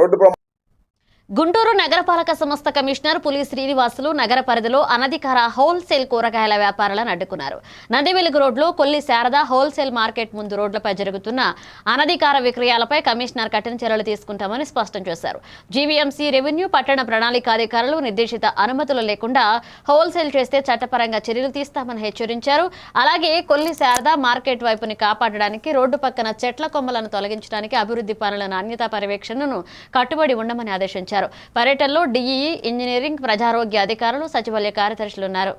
Road ప్రమాదం గుంటూరు నగరపాలక సంస్థ కమిషనర్ పులి శ్రీనివాసులు నగర పరిధిలో అనధికార హోల్సేల్ కూరగాయల వ్యాపారాలను అడ్డుకున్నారు. నందివెలుగు రోడ్లో కొల్లి శారద హోల్సేల్ మార్కెట్ ముందు రోడ్లపై జరుగుతున్న అనధికార విక్రయాలపై కమిషనర్ కఠిన చర్యలు తీసుకుంటామని స్పష్టం చేశారు. జీవీఎంసీ రెవెన్యూ పట్టణ ప్రణాళికాధికారులు నిర్దేశిత అనుమతులు లేకుండా హోల్సేల్ చేస్తే చట్టపరంగా చర్యలు తీస్తామని హెచ్చరించారు. అలాగే కొల్లి శారద మార్కెట్ వైపుని కాపాడడానికి రోడ్డు పక్కన చెట్ల కొమ్మలను తొలగించడానికి అభివృద్ధి పనుల నాణ్యత పర్యవేక్షణను కట్టుబడి ఉండమని ఆదేశించారు. పర్యటనలో డిఈఈ ఇంజనీరింగ్ ప్రజారోగ్య అధికారులు సచివాలయ కార్యదర్శులు ఉన్నారు.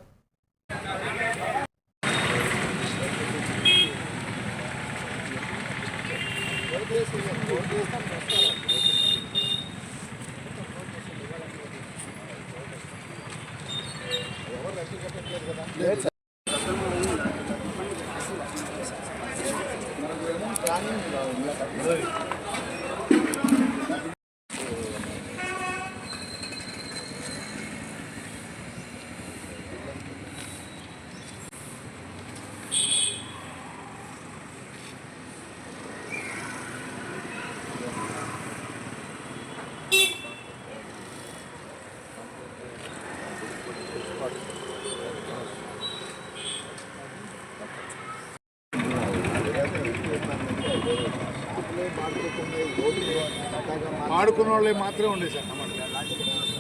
ఆడుకున్న వాళ్ళే మాత్రమే ఉండే సార్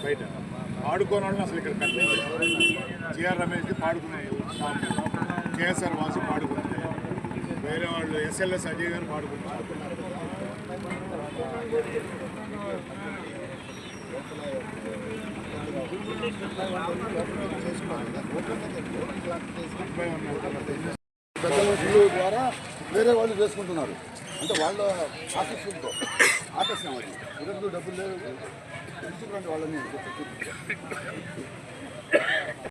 బయట. ఆడుకోని వాళ్ళని అసలు ఇక్కడ కట్టలేదు జిఆర్ రమేష్కి పాడుకునే కేఎస్ఆర్ వాసు పాడుకున్నారు వేరే వాళ్ళు ఎస్ఎల్ఎస్ అజయ్ గారు పాడుకున్నారు. పెద్ద మనుషులు ద్వారా వేరే వాళ్ళు చేసుకుంటున్నారు. అంటే వాళ్ళ ఆకర్షణతో ఆకర్షణ అది. ఎవరికి డబ్బులు లేవు. తీసుకురండి వాళ్ళని